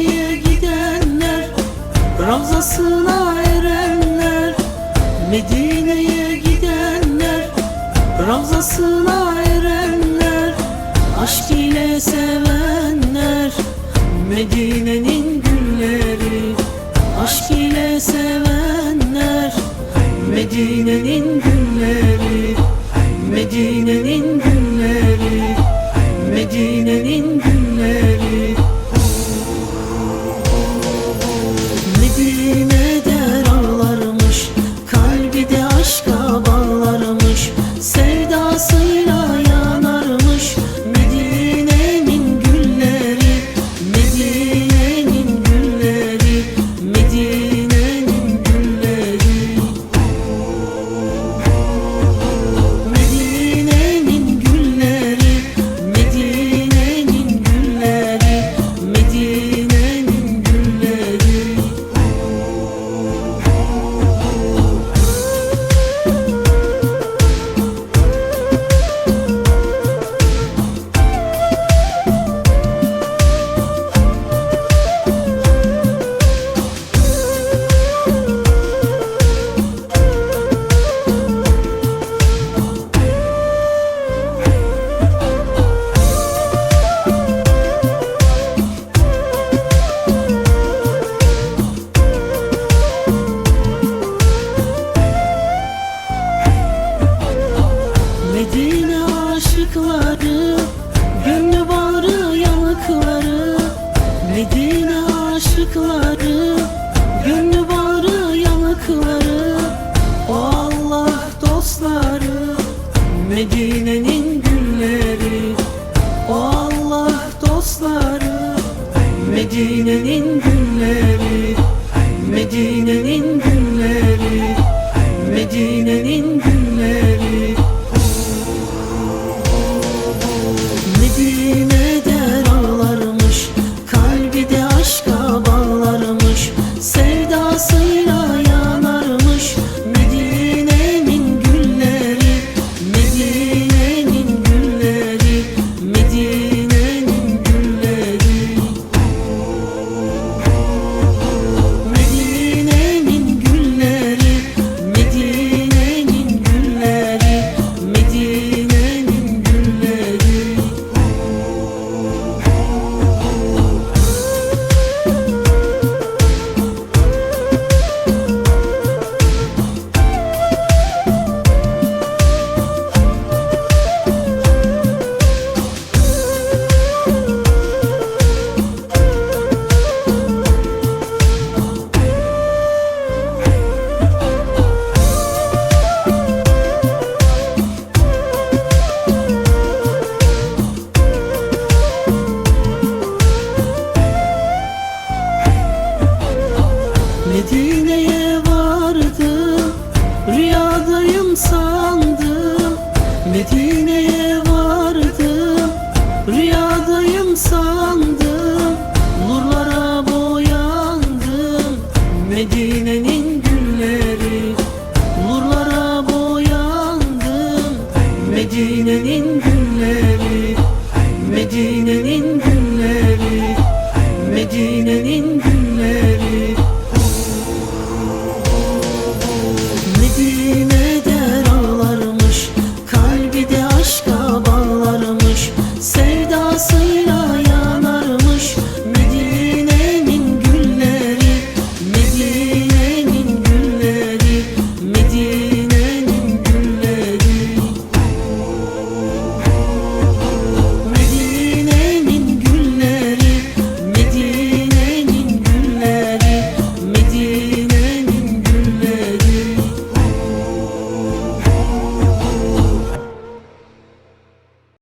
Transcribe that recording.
Medine'ye gidenler Ravzasına erenler Medine'ye gidenler Ravzasına erenler Aşk ile sevenler Medine'nin gülleri Aşk ile sevenler Medine'nin gülleri aşıkları Gönlü bağrı yanıkları Medine aşıkları Gönlü bağrı yanıkları O Allah dostları Medine'nin gülleri O Allah dostları Medine'nin Medine'ye vardım Rüyadayım sandım. Medine'ye vardım